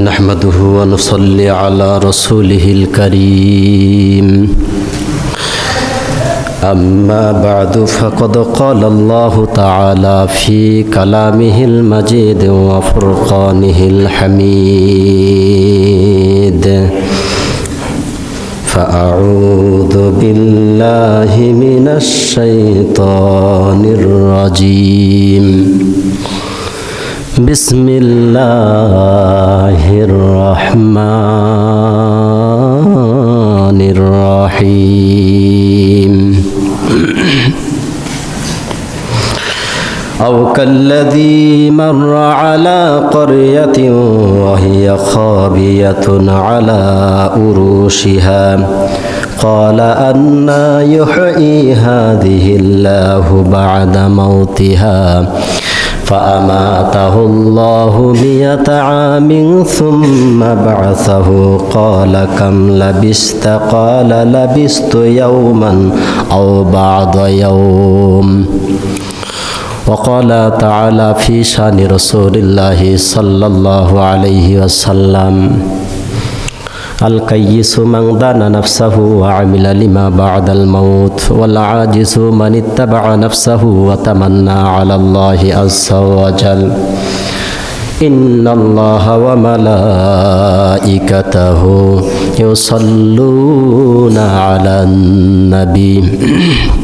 نحمده ونصلي على رسوله الكريم أما بعد فقد قال الله تعالى في كلامه المجيد وفرقانه الحميد فأعوذ بالله من الشيطان الرجيم بسم الله الرحمن الرحيم. أو كالذي مر على قرية وهي خابية على أروشها. قال أنا يحيي هذه الله بعد موتها. فأماته الله مئة عام ثم بعثه قال كم لبست قال لبست يوما أو بعض يوم وقال تعالى في شان رسول الله صلى الله عليه وسلم الكيس من دان نفسه وعمل لما بعد الموت والعاجز من اتبع نفسه وتمنى على الله عز وجل. إن الله وملائكته يصلون على النبي.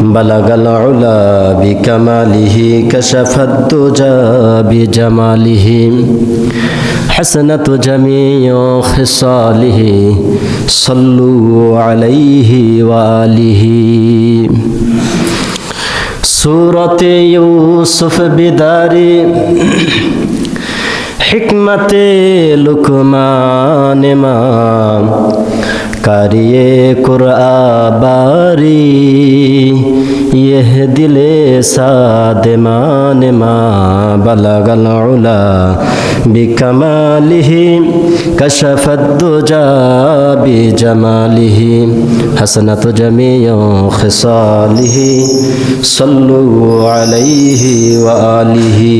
بلغ العلا بكماله كشف الدجى بجماله حسنة جميع خصاله صلوا عليه وآله سورة يوسف بداري حكمة لكمان ما কারিয়ে কুরআবারি, ইহ দিলে সাদেমান মা বালাগাল উলা বিকামালিহি, কশফত দুজা বিজামালিহি, হাসনাত জামিউ খিসালিহি, সাল্লু আলাইহি ওয়া আলিহি।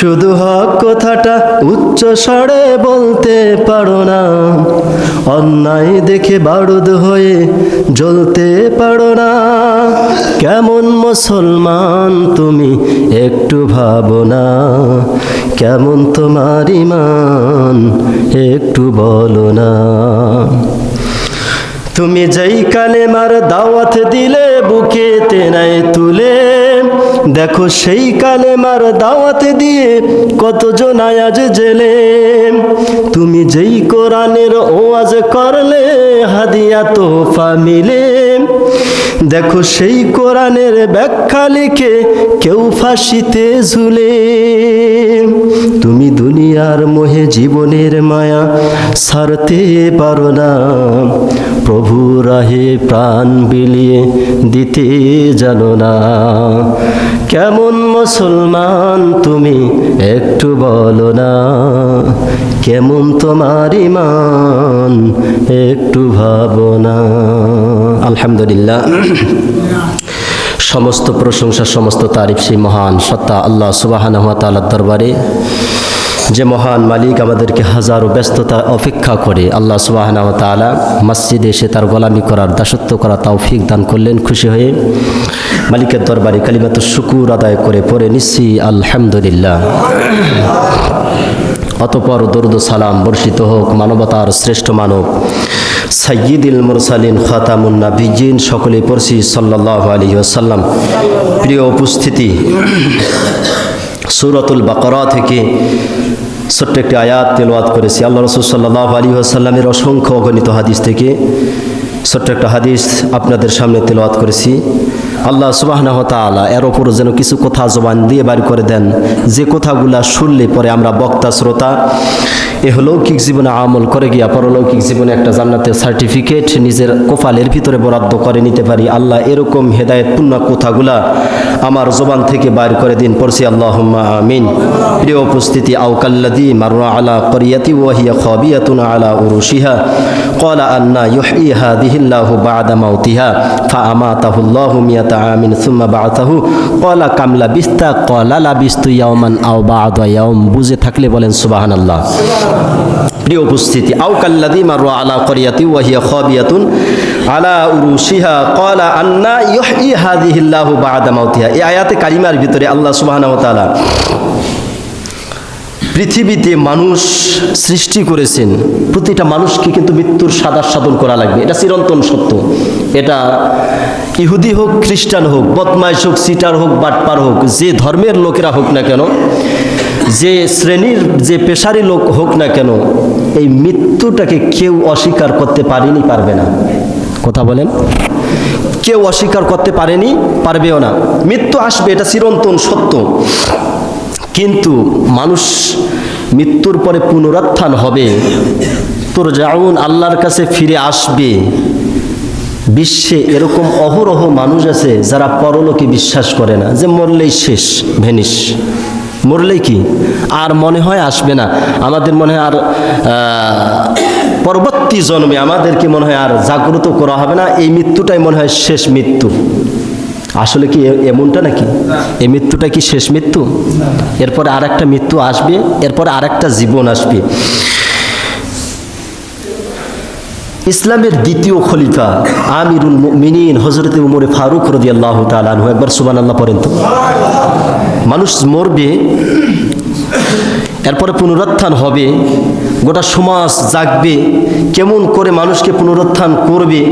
শুধু হক কথাটা উচ্চ স্বরে বলতে পারো না। অন্যায় দেখে বারুদ হয়ে জ্বলতে পারো না। কেমন মুসলমান তুমি একটু ভাবো না। কেমন তোমার ইমান একটু বলো না। তুমি যেই কালেমার দাওয়াত দিলে বুকে তেনায় তুলে দেখো সেই কালে মার দাওয়াত দিয়ে কতজন আয়াজ জেলে তুমি যেই কোরআনের ওয়াজ করলে, হাদিয়া তোফা মিলে দেখো সেই কোরআনের ব্যাখ্যা লিখে কেউ ফাঁসিতে ঝুলে। তুমি দুনিয়ার মোহে জীবনের মায়া সারতে পারো না। প্রভু রাহে প্রাণ বিলিয়ে দিতে জানো না। কেমন মুসলমান তুমি একটু বলো না। কেমন তোমার ইমান একটু ভাবো না। আলহামদুলিল্লাহ। সমস্ত প্রশংসা, সমস্ত তারিফ সেই মহান সত্তা আল্লাহ সুবাহান তালার দরবারে। যে মহান মালিক আমাদেরকে হাজারো ব্যস্ততা অপেক্ষা করে আল্লাহ সুবাহান তালা মসজিদে এসে তার গোলামি করার, দাসত্ব করা তৌফিক দান করলেন খুশি হয়ে। মালিকের দরবারে কালিমাত শুকুর আদায় করে পরে নিচ্ছি, আলহামদুলিল্লাহ। অতপর দরুদ সালাম বর্ষিত হোক, মানবতার শ্রেষ্ঠ মানব। সাইয়িদুল মুরসালিন খাতামুন্না বিজিন সকলে পড়ছি সাল্লাহ আলী আসাল্লাম প্রিয় উপস্থিতি, সুরতুল বাকরা থেকে ছোট্ট একটি আয়াত তেলোয়াত করেছি। আল্লাহ রসুল সাল্লাহ আলী আসাল্লামের অসংখ্য অগণিত হাদিস থেকে ছোট্ট একটা হাদিস আপনাদের সামনে তেলোয়াত করেছি। আল্লাহ সুবাহ এর ওপর যেন কিছু কথা জবান দিয়ে বার করে দেন। যে কথাগুলা শুনলে পরে আমরা বক্তা, শ্রোতা, এ লৌকিক জীবনে আমল করে গিয়া পরলৌকিক জীবনে একটা জান্নাতের সার্টিফিকেট নিজের কপালের ভিতরে বরাদ্দ করে নিতে পারি। আল্লাহ এরকম হেদায়তপূর্ণ কথাগুলা আমার জবান থেকে বাইর করে দিন, পড়ছি আল্লাহ আমিন। প্রিয় উপস্থিতি আউকাল্লাদি মারুয়া আলা করিয়াতি ওয়াহিয়া খবিয়াতুন আলা উরুশিহা। কলা আন্না ইহা দিহিল্লাহু বাদা মাউতিহা। ফা আমাতাহুল্লাহু মিয়াত মিয়াতা আমিন, সুম্মা বাআতাহু ক্বালা কাম লাবিস্তা ক্বালা লাবিস্তু ইয়াওমান আও বা'দা ইয়াওম। থাকলে বলেন সুবহানাল্লাহ। প্রিয় উপস্থিতি আও কাল্লাযী মাররা আলা ক্বরিয়াতি ওয়া খাবিয়াতুন আলা উরুশিহা। ক্বালা আন্না ইউহয়ি হাযিহিল্লাহু বা'দা এই আয়াতে কারিমার ভিতরে আল্লাহ সুবহানাহু ওয়া পৃথিবীতে মানুষ সৃষ্টি করেছেন, প্রতিটা মানুষকে কিন্তু মৃত্যুর সাদা সাধন করা লাগবে। এটা চিরন্তন সত্য। এটা ইহুদি হোক, খ্রিস্টান হোক, বদমাইশ হোক, সিটার হোক, বাটপার হোক, যে ধর্মের লোকেরা হোক না কেন, যে শ্রেণির, যে পেশারি লোক হোক না কেন, এই মৃত্যুটাকে কেউ অস্বীকার করতে পারেনি, পারবে না। কথা বলেন। কেউ অস্বীকার করতে পারেনি, পারবেও না। মৃত্যু আসবে, এটা চিরন্তন সত্য। কিন্তু মানুষ মৃত্যুর পরে পুনরুত্থান হবে। তোর যাউন আল্লাহর কাছে ফিরে আসবে। বিশ্বে এরকম অহরহ মানুষ আছে যারা পরলোকে বিশ্বাস করে না, যে মরলেই শেষ, ভেনিস। মরলেই কি? আর মনে হয় আসবে না। আমাদের মনে হয় আর পরবর্তী জন্মে আমাদেরকে মনে হয় আর জাগ্রত করা হবে না। এই মৃত্যুটাই মনে হয় শেষ মৃত্যু। আসলে কি এমনটা নাকি? এই মৃত্যুটা কি শেষ মৃত্যু? এরপরে আর একটা মৃত্যু আসবে, এরপরে আর একটা জীবন আসবে। ইসলামের দ্বিতীয় খলিফা আমিরুল মিনীন হজরত উমরে ফারুক রদি আল্লাহ তালু একবার সুবান আল্লাহ পড়েন তো। মানুষ মরবে, এরপরে পুনরুত্থান হবে, গোটা সমাজ জাগবে, কেমন করে মানুষকে পুনরুত্থান করবে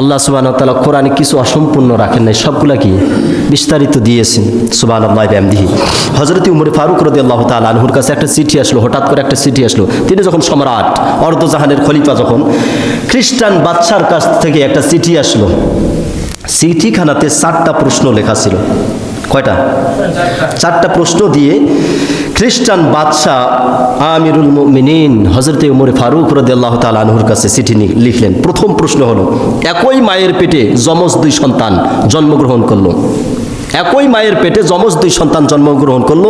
আল্লাহ সুবাহ তালা কোরআনে কিছু অসম্পূর্ণ রাখেন নাই, সবগুলা কি? বিস্তারিত দিয়েছেন সুবাহ আল্লাহ ব্যামদিহি হজরত উমরে ফারুক রদি আল্লাহ তাল আনহুর কাছে একটা চিঠি আসলো, হঠাৎ করে একটা চিঠি আসলো। তিনি যখন সম্রাট, অর্ধজাহানের খলিফা যখন, খ্রিস্টান বাদশার কাছ থেকে একটা চিঠি আসলো। চিঠিখানাতে চারটা প্রশ্ন লেখা ছিল। কয়টা? চারটা প্রশ্ন দিয়ে খ্রিস্টান বাদশাহ আমিরুল মিনীন হজরতে উমর ফারুক রদাল্লাহ আনহুর কাছে চিঠি লিখলেন। প্রথম প্রশ্ন হলো, একই মায়ের পেটে যমজ দুই সন্তান জন্মগ্রহণ করল? একই মায়ের পেটে যমজ দুই সন্তান জন্মগ্রহণ করল?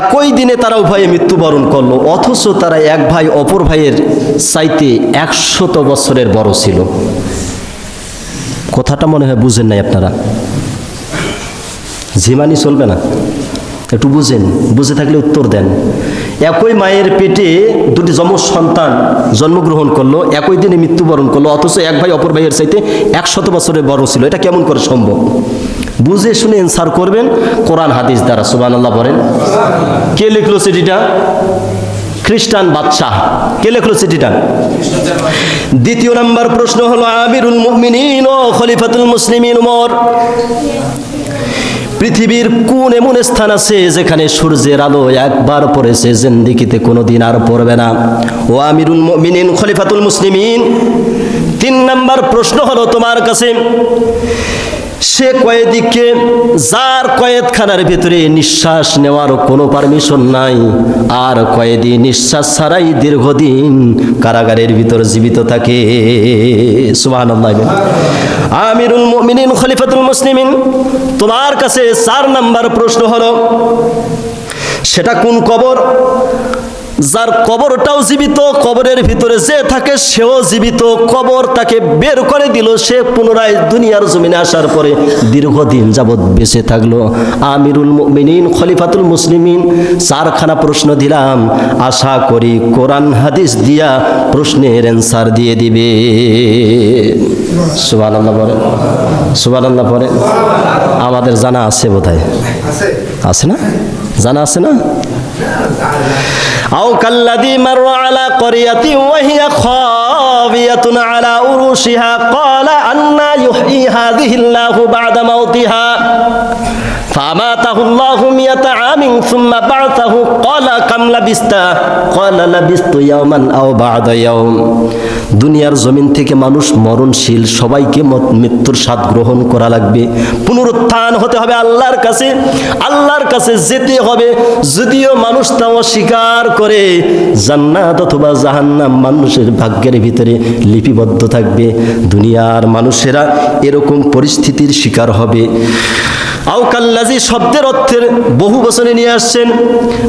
একই দিনে তারা উভয়ে মৃত্যুবরণ করল, অথচ তারা এক ভাই অপর ভাইয়ের চাইতে একশত বছরের বড় ছিল। কথাটা মনে হয় বুঝেন নাই আপনারা। ঝিমানি চলবে না। একটু বুঝেন, বুঝে থাকলে উত্তর দেন। একই মায়ের পেটে দুটি যমজ সন্তান জন্মগ্রহণ করল, একই দিনে মৃত্যুবরণ করল, অথচ এক ভাই অপর ভাইয়ের চাইতে একশত বছরের বড় ছিল। এটা কেমন করে সম্ভব? বুঝে শুনে এনসার করবেন, কোরআন, হাদিস দ্বারা সুবান আল্লাহ বলেন। কে লিখলো চিঠিটা? খ্রিস্টান বাদশাহ। কে লিখলো চিঠিটা? দ্বিতীয় নাম্বার প্রশ্ন হলো, আমিরুল মুমিনিন ও খলিফাতুল মুসলিমিন উমর। পৃথিবীর কোন এমন স্থান আছে যেখানে সূর্যের আলো একবার পড়েছে জিন্দিগিতে কোনোদিন আর পড়বে না? ও আমিরুল মুমিনিন, খলিফাতুল মুসলিমিন। তিন নাম্বার প্রশ্ন হলো তোমার কাছে, সে কয়েদিকে, যার কয়েদখানার ভিতরে নিঃশ্বাস নেওয়ার কোনো পারমিশন নাই, আর কয়েদি নিঃশ্বাস ছাড়াই দীর্ঘদিন কারাগারের ভিতর জীবিত থাকে। সুবহানাল্লাহ। আমিরুল মুমিনিন খলিফাতুল মুসলিমিন। তোমার কাছে চার নাম্বার প্রশ্ন হলো সেটা কোন কবর? যার কবরটাও জীবিত, কবরের ভিতরে যে থাকে সেও জীবিত, কবর তাকে বের করে দিল, সে পুনরায় দুনিয়ার জমিনে আসার পরে দীর্ঘদিন যাবৎ বেঁচে থাকল। আমিরুল মুমিনিন, খলিফাতুল মুসলিমিন, চারখানা প্রশ্ন দিলাম। আশা করি কোরআন হাদিস দিয়া প্রশ্নের অ্যান্সার দিয়ে দিবে। সুবহানাল্লাহ পরে সুবহানাল্লাহ পরে আমাদের জানা আছে বোধহয়। আছে না? জানা আছে না? أو كالذي مر على قرية وهي خاوية على عروشها قال أنا يحيي هذه الله بعد موتها. فأماته الله مئة عام ثم بعثه قال كم لبست قال لبست يوما أو بعد يوم দুনিয়ার জমিন থেকে মানুষ মরণশীল সবাইকে মত- মৃত্যুর স্বাদ গ্রহণ করা লাগবে পুনরুত্থান হতে হবে আল্লাহর কাছে আল্লাহর কাছে যেতে হবে যদিও মানুষ তা অস্বীকার করে জান্নাত অথবা জাহান্নাম মানুষের ভাগ্যের ভিতরে লিপিবদ্ধ থাকবে দুনিয়ার মানুষেরা এরকম পরিস্থিতির শিকার হবে আউকাল্লাজি শব্দের অর্থের বহু বচনে নিয়ে আসছেন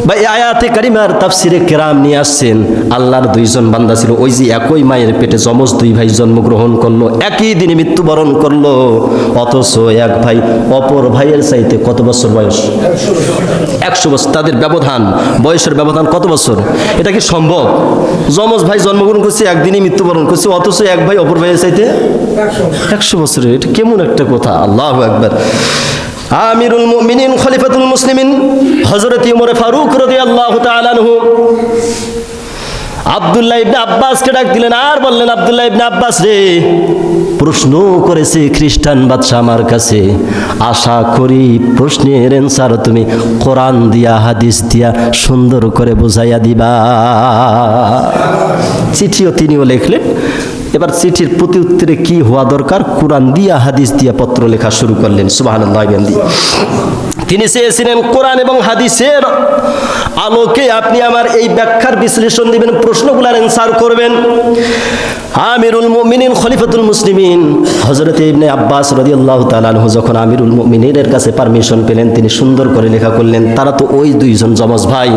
বা এই আয়াতে কারিমার তাফসিরে কেরাম নিয়ে আসছেন। আল্লাহর দুইজন বান্দা ছিল, ওই যে একই মায়ের পেটে যমজ দুই ভাই জন্মগ্রহণ করল, একই দিনে মৃত্যুবরণ করল, অথচ এক ভাই অপর ভাইয়ের চাইতে কত বছর বয়স? একশো বছর। তাদের ব্যবধান, বয়সের ব্যবধান কত বছর? এটা কি সম্ভব? যমজ ভাই জন্মগ্রহণ করছে একদিনই মৃত্যুবরণ করছে, অথচ এক ভাই অপর ভাইয়ের চাইতে একশো বছরের। এটা কেমন একটা কথা? আল্লাহ একবার আমিরুল মুমিনিন, খলিফাতুল মুসলিমিন, হযরত ওমর ফারুক রাদিয়াল্লাহু তাআলা আনহু। আব্দুল্লাহ ইবনে আব্বাসকে ডাক দিলেন, আর বললেন, আব্দুল্লাহ ইবনে আব্বাস রে, প্রশ্ন করেছে খ্রিস্টান বাদশাহ আমার কাছে। আশা করি প্রশ্নের অ্যান্সার তুমি কোরআন দিয়া, হাদিস দিয়া সুন্দর করে বুঝাইয়া দিবা। চিঠিও তিনিও লিখলেন। এবার চিঠির প্রতি উত্তরে কি হওয়া দরকার? কোরআন দিয়া, হাদিস দিয়া পত্র লেখা শুরু করলেন। সুবাহ বিহামদি তিনি চেয়েছিলেন কোরআন এবং হাদিসের আলোকে আপনি আমার এই ব্যাখ্যার বিশ্লেষণ দিবেন, প্রশ্নগুলার অ্যান্সার করবেন। আমিরুল মুমিনিন, খলিফাতুল মুসলিমিন হজরত ইবনে আব্বাস রাদিয়াল্লাহু তাআলা আনহু যখন আমিরুল মুমিনের কাছে পারমিশন পেলেন, তিনি সুন্দর করে লেখা করলেন, তারা তো ওই দুইজন যমজ ভাই,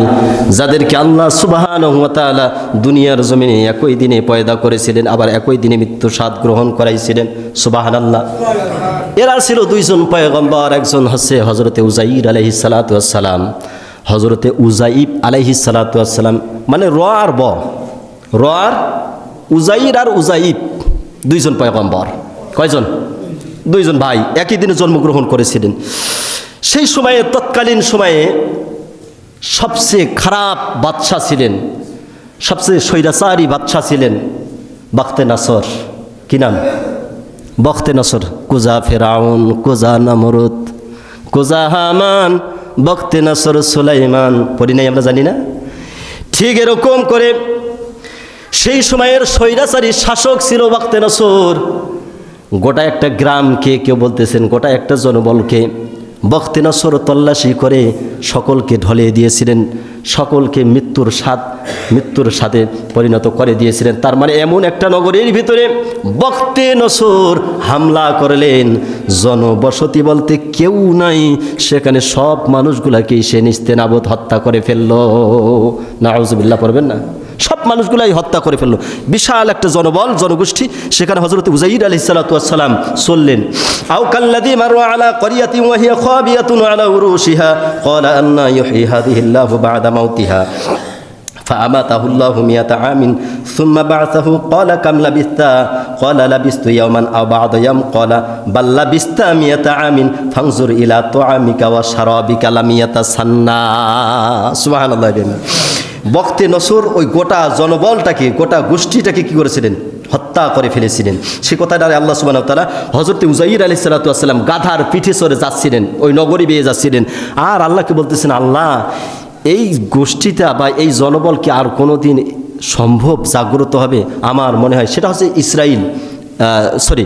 যাদেরকে আল্লাহ সুবহানাহু ওয়া তাআলা দুনিয়ার জমিনে একই দিনে পয়দা করেছিলেন, আবার একই দিনে মৃত্যু স্বাদ গ্রহণ করাইছিলেন। সুবহানাল্লাহ। এরা ছিল দুইজন পয়গম্বর, একজন হচ্ছে হজরতে উজাইর আলহি সালাতাম হজরতে উজাইব আলহি সালাতাম মানে র আর ব। র আর উজাইর আর উজাইব দুইজন পয়গম্বর। কয়জন? দুইজন ভাই, একই দিনে জন্মগ্রহণ করেছিলেন। সেই সময়ে, তৎকালীন সময়ে সবচেয়ে খারাপ বাদশাহ ছিলেন, সবচেয়ে স্বৈরাচারী বাদশাহ ছিলেন বাখতে নাসর। কি নাম? বখতে নসর, কুজা ফেরাউন, কুজা নমরুত কুজা হামান, বখতে নসর সুলাইমান। পড়ি নাই আমরা জানি না? ঠিক এরকম করে সেই সময়ের স্বৈরাচারী শাসক ছিল বখতে নসর। গোটা একটা গ্রামকে কেউ বলতেছেন, গোটা একটা জনবলকে। বখতে নসর তল্লাশি করে সকলকে ঢলে দিয়েছিলেন, সকলকে মৃত্যুর স্বাদ, মৃত্যুর সাথে পরিণত করে দিয়েছিলেন। তার মানে এমন একটা নগরীর ভিতরে বখতে নসর হামলা করলেন। জনবসতি বলতে কেউ নাই, সেখানে সব মানুষগুলাকে সে নিস্তেনাবদ হত্যা করে ফেলল। না আউজবিল্লা পড়বেন না? সব মানুষগুলাই হত্যা করে ফেললো বিশাল একটা জনবল জনগোষ্ঠী সেখানে হজরত উজাইর আলি সালাতাম চললেন আও কাল্লাদি মারু আলা করিয়াতি ওয়াহিয়া খাবিয়াতুন আলা উরুশিহা ক্বালা আন্না ইউহয়ি হাদিহি আল্লাহু বা'দা মাউতিহা فأماته الله مئة عام ثم بعثه قال كم لبثت قال لبثت يوما أو بعض يوم قال بل لبثت مئة عام فانظر إلى طعامك وشرابك لم يتسنى سبحان الله বক্তে নসর ওই গোটা জনবলটাকে, গোটা গোষ্ঠীটাকে কি করেছিলেন? হত্যা করে ফেলেছিলেন। সে কথাটা আল্লাহ সুবাহ তালা হজরত উজাইর আলি সাল্লাতাম গাধার পিঠে সরে যাচ্ছিলেন, ওই নগরী বেয়ে যাচ্ছিলেন। আর আল্লাহকে বলতেছেন, আল্লাহ, এই গোষ্ঠীটা বা এই জনবল কি আর কোনো দিন সম্ভব জাগ্রত হবে? আমার মনে হয় সেটা হচ্ছে ইসরায়েল সরি,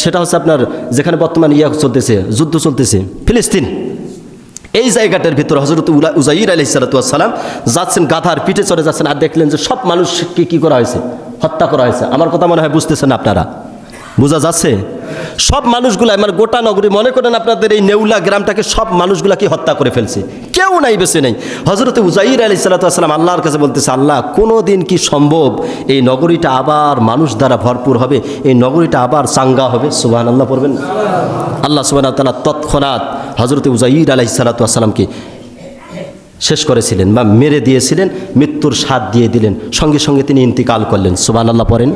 সেটা হচ্ছে আপনার যেখানে বর্তমানে ইয়া চলতেছে, যুদ্ধ চলতেছে, ফিলিস্তিন। এই জায়গাটার ভিতরে হজরত উলা- উজাইর আলি সালাতাম যাচ্ছেন, গাধার পিঠে চড়ে যাচ্ছেন আর দেখলেন যে সব মানুষকে কি করা হয়েছে? হত্যা করা হয়েছে। আমার কথা মনে হয় বুঝতেছেন আপনারা। বোঝা যাচ্ছে? সব মানুষগুলা আমার গোটা নগরী মনে করেন আপনাদের এই নেউলা গ্রামটাকে সব মানুষগুলাকে হত্যা করে ফেলছে? কেউ নাই বেছে নেই। হজরত উজাইর আলী সাল্লাতাম আল্লাহর কাছে বলতেছে, আল্লাহ কোনো দিন কি সম্ভব এই নগরীটা আবার মানুষ দ্বারা ভরপুর হবে? এই নগরীটা আবার চাঙ্গা হবে? সুবাহ আল্লাহ পড়বেন আল্লাহ সুবাহ তৎক্ষণাৎ হজরত উজাইর আলাহি সাল্লাতামকে শেষ করেছিলেন বা মেরে দিয়েছিলেন, মৃত্যুর স্বাদ দিয়ে দিলেন, সঙ্গে সঙ্গে তিনি ইন্তিকাল করলেন। সুবান আল্লাহ পড়েন।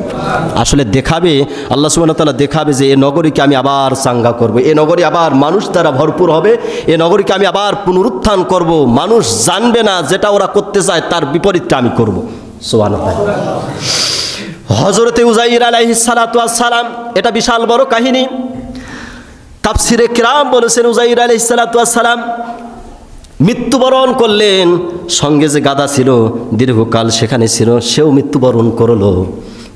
আসলে দেখাবে, আল্লাহ সুবান তাল্লাহ দেখাবে যে এ নগরীকে আমি আবার চাঙ্গা করব। এ নগরী আবার মানুষ দ্বারা ভরপুর হবে, এ নগরীকে আমি আবার পুনরুত্থান করব। মানুষ জানবে না যেটা ওরা করতে চায়, তার বিপরীতটা আমি করব। সুবান হজরতে উজাইর আলাইহি সালাম এটা বিশাল বড় কাহিনী। তাফসিরে কিরাম বলেছেন উজাইর আলি সালাম, মৃত্যুবরণ করলেন, সঙ্গে যে গাদা ছিল, দীর্ঘকাল সেখানে ছিল, সেও মৃত্যুবরণ করল।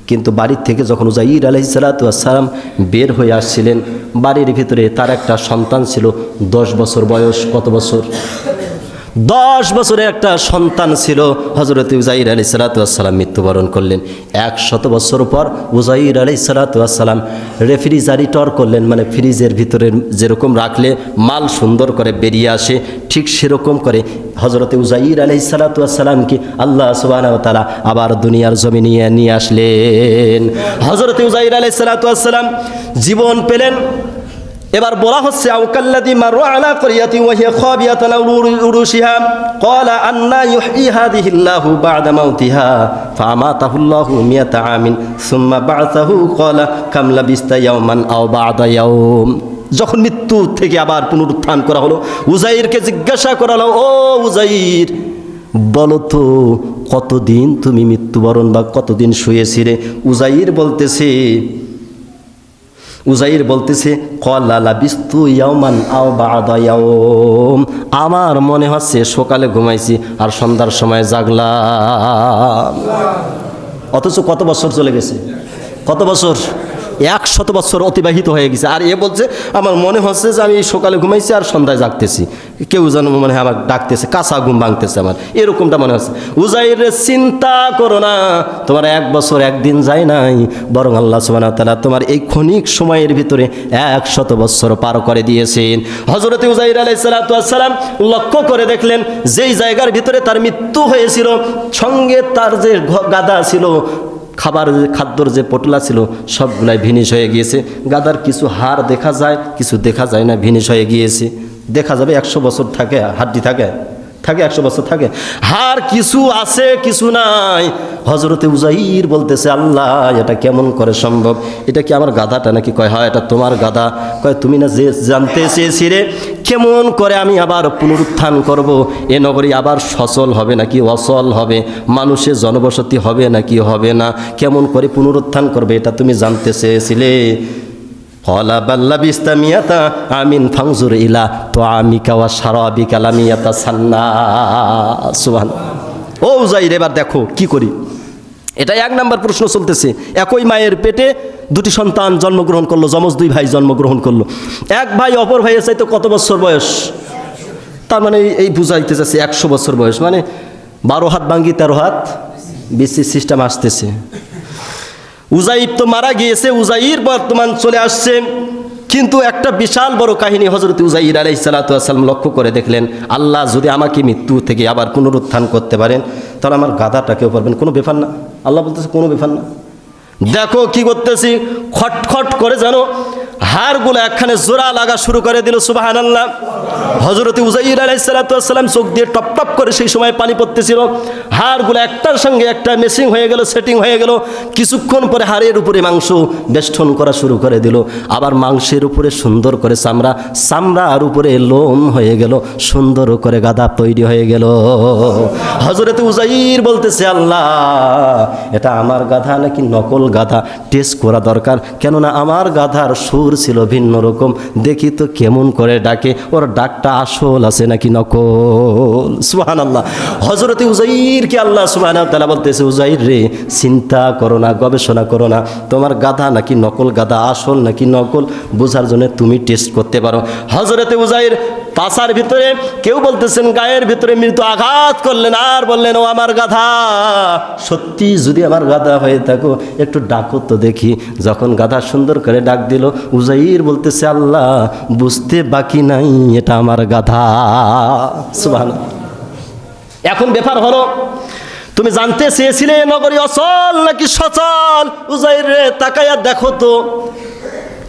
কিন্তু বাড়ির থেকে যখন উজাইর আলহি সালাতাম বের হয়ে আসছিলেন, বাড়ির ভিতরে তার একটা সন্তান ছিল, দশ বছর বয়স, কত বছর? দশ বছরের একটা সন্তান ছিল হজরত উজাইর আলি সালাতাম মৃত্যুবরণ করলেন। এক শত বছর পর উজাইর আলি সালাতাম রেফ্রিজারেটর করলেন মানে ফ্রিজের ভিতরে যেরকম রাখলে মাল সুন্দর করে বেরিয়ে আসে, ঠিক সেরকম করে হজরতে উজাইর আলি সালাতামকে আল্লাহ সুবাহ তালা আবার দুনিয়ার জমি নিয়ে নিয়ে আসলেন হজরতে উজাইর আলি সালাতাম জীবন পেলেন এবার বলা হচ্ছে আউকাল্লাদি মারু আলা করিয়াতি ওয়াহিয়া খাবিয়াতান উরুশিহা। ক্বালা আন্না ইউহয়ি হাদিহিল্লাহু বা'দা মাউতিহা ফামাতাহুল্লাহু মিয়াতা আমিন, সুম্মা বা'সাহু ক্বালা কাম লাবিস্তা ইয়াওমান আও বা'দা ইয়াওম। যখন মৃত্যু থেকে আবার পুনরুত্থান করা হলো উজাইরকে জিজ্ঞাসা করা হলো, ও উজাইর বলো তো, কতদিন তুমি মৃত্যুবরণ বা কতদিন শুয়েছিলে? উজাইর বলতেছে উজাইর বলতেছে আও আমার মনে হচ্ছে সকালে ঘুমাইছি আর সন্ধ্যার সময় জাগলাম। অথচ কত বছর চলে গেছে? কত বছর? একশত বছর অতিবাহিত হয়ে গেছে। আর এ বলছে, আমার মনে হচ্ছে যে আমি সকালে ঘুমাইছি আর সন্ধ্যায় জাগতেছি। কেউ যেন মনে হয় আমার ডাকতেছে, কাঁচা ঘুম ভাঙতেছে আমার। এরকমটা মনে হচ্ছে। উজাইর, চিন্তা করো না, তোমার এক বছর একদিন যায় নাই। বরং আল্লাহ সুবাহ তালা তোমার এই ক্ষণিক সময়ের ভিতরে একশত বছর পার করে দিয়েছেন। হজরত উজাইর আলাই সালাম লক্ষ্য করে দেখলেন, যেই জায়গার ভিতরে তার মৃত্যু হয়েছিল, সঙ্গে তার যে গাদা ছিল খাবার যে, খাদ্যর যে পটলা ছিল, সবগুলাই ভিনিশ হয়ে গিয়েছে। গাদার কিছু হাড় দেখা যায়, কিছু দেখা যায় না, ভিনিশ হয়ে গিয়েছে। দেখা যাবে একশো বছর থাকে, হাড্ডি থাকে। থাকে, একশো বছর থাকে। হার কিছু আছে, কিছু নাই। হজরতে উজাইর বলতেছে, আল্লাহ, এটা কেমন করে সম্ভব? এটা কি আমার গাধাটা নাকি? কয়, হয়, এটা তোমার গাধা। কয়, তুমি না যে জানতে চেয়েছিলে কেমন করে আমি আবার পুনরুত্থান করব? এ নগরী আবার সচল হবে নাকি অচল হবে? মানুষের জনবসতি হবে নাকি হবে না? কেমন করে পুনরুত্থান করবে, এটা তুমি জানতে চেয়েছিলে? কলা বাল্লা বিস্তামিয়াতা আমিন ফাংজুর ইলা তো আমি কাওয়া সারাবি কালামিয়াতা সান্না। সুবান ও যাই এবার দেখো কি করি। এটা এক নাম্বার প্রশ্ন চলতেছে। একই মায়ের পেটে দুটি সন্তান জন্মগ্রহণ করল, যমজ দুই ভাই জন্মগ্রহণ করল। এক ভাই অপর ভাইয়ের চাইতে কত বছর বয়স? তার মানে এই- বুঝাইতে যাচ্ছে একশো বছর বয়স। মানে বারো হাত ভাঙ্গি, তেরো হাত বিসি সিস্টেম আসতেছে। উজাইব তো মারা গিয়েছে, উজাইর বর্তমান চলে আসছে। কিন্তু একটা বিশাল বড় কাহিনী হজরত উজাইর আলাই সালাতাম লক্ষ্য করে দেখলেন, আল্লাহ যদি আমাকে মৃত্যু থেকে আবার পুনরুত্থান করতে পারেন, তাহলে আমার গাদাটাকেও পারবেন কোনো ব্যাপার না। আল্লাহ বলতেছে কোনো ব্যাপার না। দেখো কি করতেছি, খটখট করে জানো হাড়গুলো একখানে জোড়া লাগা শুরু করে দিল সুবাহান আল্লাহ হজরত উজাইর আলাইসালাম চোখ দিয়ে টপ টপ করে সেই সময় পানি পড়তেছিল। হাড়গুলো একটার সঙ্গে একটা মেশিং হয়ে গেল সেটিং হয়ে গেল। কিছুক্ষণ পরে হাড়ের উপরে মাংস বেষ্টন করা শুরু করে দিল। আবার মাংসের উপরে সুন্দর করে চামড়া, চামড়ার উপরে লোম হয়ে গেল, সুন্দর করে গাদা তৈরি হয়ে গেল। হজরত উজাইর বলতেছে, আল্লাহ, এটা আমার গাধা নাকি নকল গাধা? টেস্ট করা দরকার। কেননা আমার গাধার সুর ছিল ভিন্ন রকম। দেখি তো কেমন করে ডাকে। ওর ডাকটা আসল আছে নাকি নকল? সুহান আল্লাহ হজরতে উজাইরকে আল্লাহ সুহান তালা বলতেছে উজাইর রে, চিন্তা করো না, গবেষণা করো না। তোমার গাধা নাকি নকল, গাধা আসল নাকি নকল? বোঝার জন্য তুমি টেস্ট করতে পারো। হজরতে উজাইর পাশার ভিতরে কেউ বলতেছেন, গায়ের ভিতরে মৃত আঘাত করলেন, আর বললেন, ও আমার গাধা। সত্যি যদি আমার গাধা হয়ে থাকো, একটু ডাকো তো দেখি। যখন গাধা সুন্দর করে ডাক দিল, উজাইর বলতেছে, আল্লাহ, বুঝতে বাকি নাই, এটা আমার গাধা। সুবহান এখন ব্যাপার হলো, তুমি জানতে চেয়েছিলে, নগরী অচল নাকি সচল? উজাইর রে তাকায়া দেখো তো।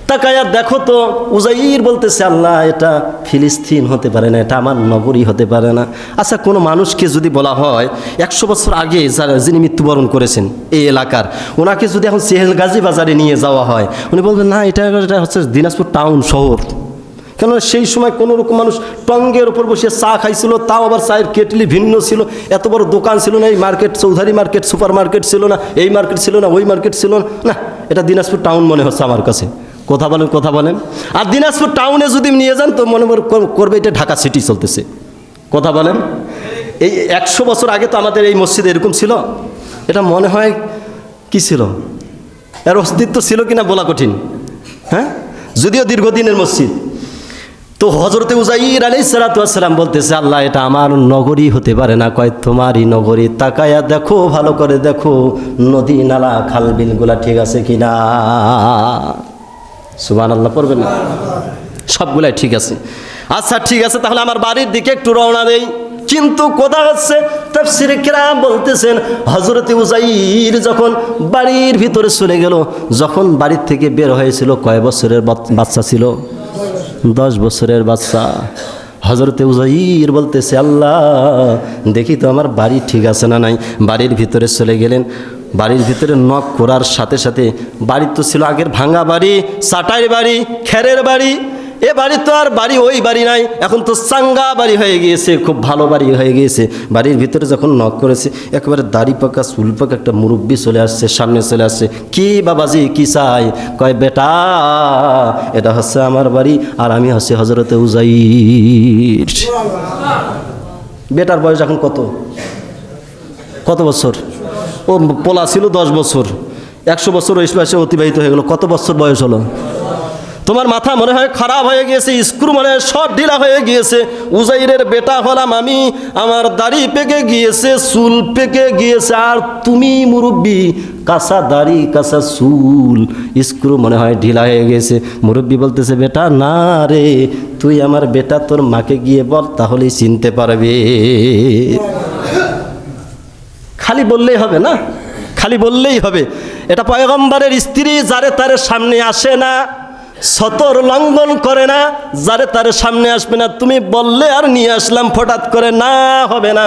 তাকায়া দেখো তো, উজাইর বলতেছে, আল্লাহ, এটা ফিলিস্তিন হতে পারে না, এটা আমার নগরী হতে পারে না। আচ্ছা কোনো মানুষকে যদি বলা হয়, একশো বছর আগে যারা, যিনি মৃত্যুবরণ করেছেন এই এলাকার, ওনাকে যদি এখন সেহেল গাজী বাজারে নিয়ে যাওয়া হয়, উনি বলবেন, না, এটা এটা হচ্ছে দিনাজপুর টাউন শহর। কেননা সেই সময় কোনো রকম মানুষ টঙ্গের ওপর বসে চা খাইছিল, তাও আবার চায়ের কেটলি ভিন্ন ছিল, এত বড় দোকান ছিল না, এই market, Chowdhury market, super market ছিল না, এই মার্কেট ছিল না, ওই মার্কেট ছিল না। না, এটা দিনাজপুর টাউন মনে হচ্ছে আমার কাছে। কথা বলেন কথা বলেন। আর দিনাজপুর টাউনে যদি নিয়ে যান, তো মনে কর- করবে এটা ঢাকা সিটি চলতেছে। কথা বলেন। এই একশো বছর আগে তো আমাদের এই মসজিদ এরকম ছিল। এটা মনে হয় কি ছিল? এর অস্তিত্ব ছিল কিনা বলা কঠিন। হ্যাঁ? যদিও দীর্ঘদিনের মসজিদ। তো হজরতে উজাইর আলী সালাতাম বলতেছে, আল্লাহ, এটা আমার নগরী হতে পারে না। কয়, তোমারই নগরী তাকায়া দেখো, ভালো করে দেখো। নদী, নালা, খাল বিলগুলা ঠিক আছে কিনা? সুবান আল্লাহ পড়বেন না? সবগুলাই ঠিক আছে। আচ্ছা ঠিক আছে, তাহলে আমার বাড়ির দিকে একটু রওনা দেই। কিন্তু কোথা হচ্ছে, তাফসিরে কেরাম বলতেছেন হজরতে উজাইর যখন বাড়ির ভিতরে চলে গেল, যখন বাড়ির থেকে বের হয়েছিল, কয় বছরের বাচ্চা ছিল? দশ বছরের বাচ্চা। হজরতে উজাইর বলতেছে, আল্লাহ, দেখি তো আমার বাড়ি ঠিক আছে না নাই? বাড়ির ভিতরে চলে গেলেন। বাড়ির ভিতরে নখ করার সাথে সাথে বাড়ি তো ছিল আগের ভাঙা বাড়ি চাটাইয়ের বাড়ি খেরের বাড়ি। এ বাড়ি তো আর বাড়ি ওই বাড়ি নাই। এখন তো চাঙ্গা বাড়ি হয়ে গিয়েছে খুব ভালো বাড়ি হয়ে গিয়েছে। বাড়ির ভিতরে যখন নখ করেছে একেবারে দাড়ি পাকা চুল পাকা একটা মুরব্বী চলে আসছে সামনে চলে আসছে। কি বাবাজি কি চাই? কয় বেটা এটা হচ্ছে আমার বাড়ি আর আমি হচ্ছে হজরতে উজাইর। বেটার বয়স এখন কত? কত বছর? ও পোলা ছিল দশ বছর। একশো বছর ওই বয়সে অতিবাহিত হয়ে গেল। কত বছর বয়স হলো? তোমার মাথা মনে হয় খারাপ হয়ে গিয়েছে, স্ক্রু মনে হয় সব ঢিলা হয়ে গিয়েছে। উজাইরের বেটা হলাম আমি আমার দাড়ি পেকে গিয়েছে, চুল পেকে গিয়েছে। আর তুমি মুরব্বী, কাঁচা দাড়ি, কাঁচা চুল, স্ক্রু মনে হয় ঢিলা হয়ে গেছে মুরব্বী বলতেছে, বেটা, না রে, তুই আমার বেটা, তোর মাকে গিয়ে বল, তাহলেই চিনতে পারবে। খালি বললেই হবে না? খালি বললেই হবে। এটা পয়গম্বরের স্ত্রী যারে তারে সামনে আসে না, সতর লঙ্ঘন করে না, যারে তারে সামনে আসবে না, তুমি বললে আর নিয়ে আসলাম হঠাৎ করে না, হবে না।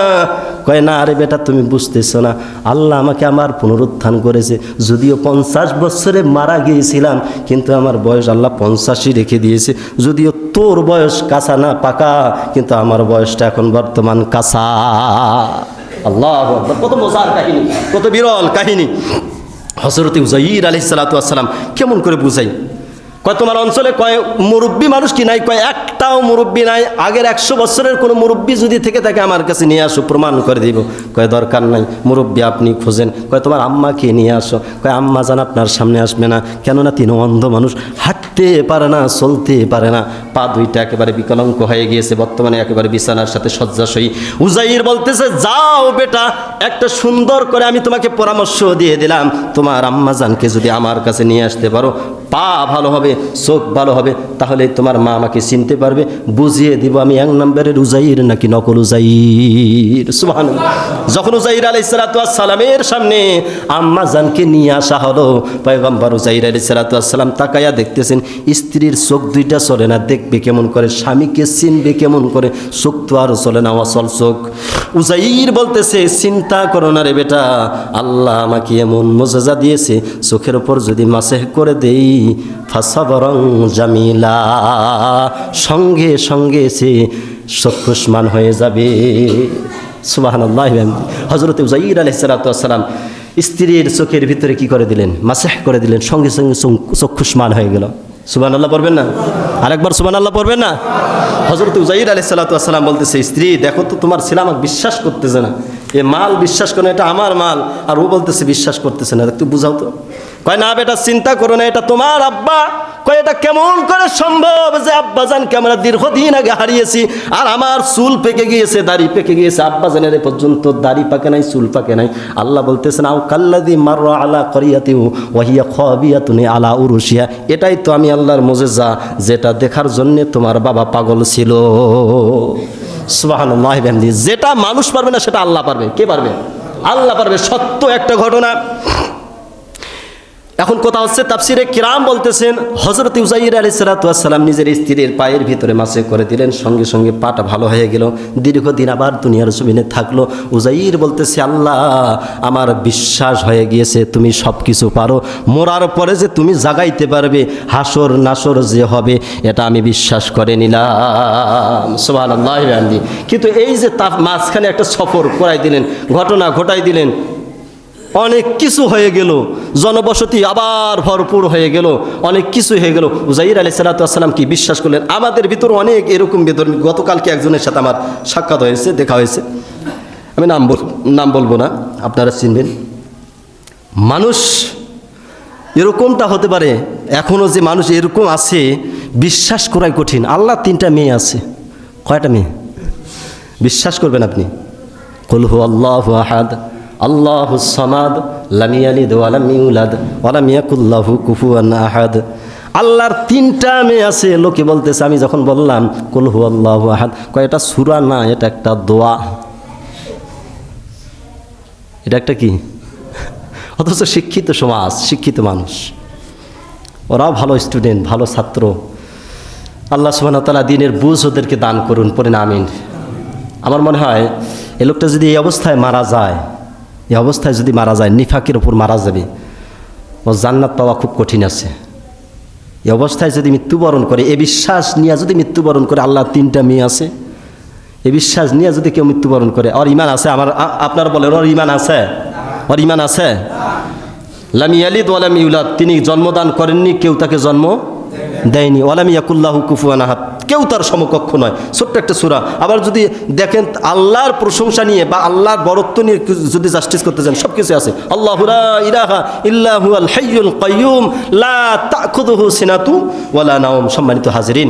কয়, না আরে বেটা, তুমি বুঝতেছো না। আল্লাহ আমাকে আমার পুনরুত্থান করেছে। যদিও পঞ্চাশ বছরে মারা গিয়েছিলাম, কিন্তু আমার বয়স আল্লাহ পঞ্চাশই রেখে দিয়েছে। যদিও তোর বয়স কাঁচা না, পাকা, কিন্তু আমার বয়সটা এখন বর্তমান কাঁচা। আল্লাহ। কত মজার কাহিনী কত বিরল কাহিনী হজরত উজাইর আলি সালাতাম কেমন করে বুঝাই কয়, তোমার অঞ্চলে কয় মুরব্বী মানুষ কি নাই? কয়, একটাও মুরব্বী নাই। আগের একশো বছরের কোনো মুরব্বী যদি থেকে থাকে আমার কাছে নিয়ে আসো, প্রমাণ করে দিব। কয়, দরকার নাই, মুরব্বী আপনি খোঁজেন। কয়, তোমার আম্মাকে নিয়ে আসো? কয়, আম্মা জান আপনার সামনে আসবে না। কেননা তিনি অন্ধ মানুষ, হাঁটতে পারে না, চলতে পারে না। পা দুইটা একেবারে বিকলঙ্ক হয়ে গিয়েছে, বর্তমানে একেবারে বিছানার সাথে শয্যাশয়ী। উজাইর বলতেছে, যাও বেটা একটা সুন্দর করে আমি তোমাকে পরামর্শ দিয়ে দিলাম। তোমার আম্মাজানকে যদি আমার কাছে নিয়ে আসতে পারো, পা ভালো হবে, চোখ ভালো হবে, তাহলে তোমার মা আমাকে চিনতে পারবে। বুঝিয়ে দিব আমি এক নম্বরের উজাইর নাকি নকল উজাইর। সুবহান যখন উজাইর আলাই সালামের সামনে আম্মা জানকে নিয়ে আসা হলো, পয়গম্বর উজাইর আলাই সালাম তাকায়া দেখতেছেন, স্ত্রীর চোখ দুইটা চলে না, দেখবে কেমন করে, স্বামীকে চিনবে কেমন করে, চোখ তো আর চলে না, অচল চোখ। উজাইর বলতেছে, চিন্তা করো না রে বেটা, আল্লাহ আমাকে এমন মজাজা দিয়েছে, চোখের ওপর যদি মাসেহ করে দেই, ফাসাবরং জামিলা। সঙ্গে সঙ্গে সে চক্ষুষ্মান হয়ে যাবে। সুবাহান হজরত উজাইর আলহিসাল্লাম স্ত্রীর চোখের ভিতরে কি করে দিলেন? মাসেহ করে দিলেন, সঙ্গে সঙ্গে চক্ষুষ্মান হয়ে গেল। সুবান আল্লাহ পড়বেন না? আরেকবার সুবান আল্লাহ পড়বেন না? হজরত উজাইর আলি সাল্লাতাম বলতেছে, স্ত্রী, দেখো তো তোমার ছেলে আমাকে বিশ্বাস করতেছে না। এ মাল বিশ্বাস করে এটা আমার মাল। আর ও বলতেছে, বিশ্বাস করতেছে না। তুই বুঝাও তো। কয়, না বেটা, চিন্তা করো না, এটা তোমার আব্বা। কয়, এটা কেমন করে সম্ভব যে আব্বাজানকে আমরা দীর্ঘদিন আগে হারিয়েছি? আর আমার চুল পেকে গিয়েছে, দাড়ি পেকে গিয়েছে। আব্বাজানের এ পর্যন্ত দাড়ি পাকে নাই, চুল পাকে নাই। আল্লাহ বলতেছেন, আও কাল্লাদি মার আলা করিয়াতি ওয়াহিয়া খাবিয়াতুনি আলা উরুশিয়া এটাই তো আমি আল্লাহর মোজেজা, যেটা দেখার জন্যে তোমার বাবা পাগল ছিল। সুবহানাল্লাহ বিহামদি যেটা মানুষ পারবে না, সেটা আল্লাহ পারবে। কে পারবে? আল্লাহ পারবে। সত্য একটা ঘটনা। এখন কথা হচ্ছে, তাফসিরে কিরাম বলতেছেন হজরত উজাইর আলী সালাতাম নিজের স্ত্রীর পায়ের ভিতরে মাসে করে দিলেন, সঙ্গে সঙ্গে পাটা ভালো হয়ে গেল, দীর্ঘদিন আবার দুনিয়ার জমিনে থাকল। উজাইর বলতেছে, আল্লাহ, আমার বিশ্বাস হয়ে গিয়েছে, তুমি সব কিছু পারো, মরার পরে যে তুমি জাগাইতে পারবে, হাসর নাসর যে হবে, এটা আমি বিশ্বাস করে নিলাম। সোহান কিন্তু এই যে তার মাঝখানে একটা সফর করাই দিলেন, ঘটনা ঘটাই দিলেন অনেক কিছু হয়ে গেল। জনবসতি আবার ভরপুর হয়ে গেল। অনেক কিছু হয়ে গেল। উজাইর আলী সালাতাম কি বিশ্বাস করলেন? আমাদের ভিতর অনেক এরকম বেদর গতকালকে একজনের সাথে আমার সাক্ষাৎ হয়েছে, দেখা হয়েছে। আমি নাম বল, নাম বলব না, আপনারা চিনবেন। মানুষ এরকমটা হতে পারে এখনও যে মানুষ এরকম আছে, বিশ্বাস করাই কঠিন। আল্লাহ তিনটা মেয়ে আছে। কয়টা মেয়ে? বিশ্বাস করবেন আপনি? কলহু আল্লাহ আহাদ। আল্লাহ সামাদ লামিয়ালিদ ওয়ালাম ইউলাদ ওয়ালাম ইয়াকুল্লাহু কুফুয়ান আহাদ। আল্লাহর তিনটা মেয়ে আছে, লোকে বলতেছে, আমি যখন বললাম কলহু আল্লাহ আহাদ কয়, এটা সুরা না, এটা একটা দোয়া। এটা একটা কি? অথচ শিক্ষিত সমাজ, শিক্ষিত মানুষ। ওরাও ভালো স্টুডেন্ট ভালো ছাত্র। আল্লাহ সুবাহ তালা দিনের বুঝ ওদেরকে দান করুন পরে আমিন। আমার মনে হয়, এ লোকটা যদি এই অবস্থায় মারা যায় এই অবস্থায় যদি মারা যায়, নিফাকের ওপর মারা যাবে। ও জান্নাত পাওয়া খুব কঠিন আছে। এই অবস্থায় যদি মৃত্যুবরণ করে, এ বিশ্বাস নিয়ে যদি মৃত্যুবরণ করে, আল্লাহ তিনটা মেয়ে আছে। এ বিশ্বাস নিয়ে যদি কেউ মৃত্যুবরণ করে, ওর ইমান আছে? আমার আপনারা বলেন, ওর ইমান আছে? ওর ইমান আছে? লামি আলিদ ওয়ালাম ইউলাদ। তিনি জন্মদান করেননি, কেউ তাকে জন্ম দেয়নি। ওয়ালাম ইয়াকুল্লাহু কুফুয়ান আহাদ। কেউ তার সমকক্ষ নয়। ছোট্ট একটা সুরা। আবার যদি দেখেন আল্লাহর প্রশংসা নিয়ে বা আল্লাহর বরত্ব নিয়ে যদি জাস্টিস করতে চান সব কিছু আছে। আল্লাহ ইরাহা ইল্লাহ লা ওয়ালা সম্মানিত হাজিরিন।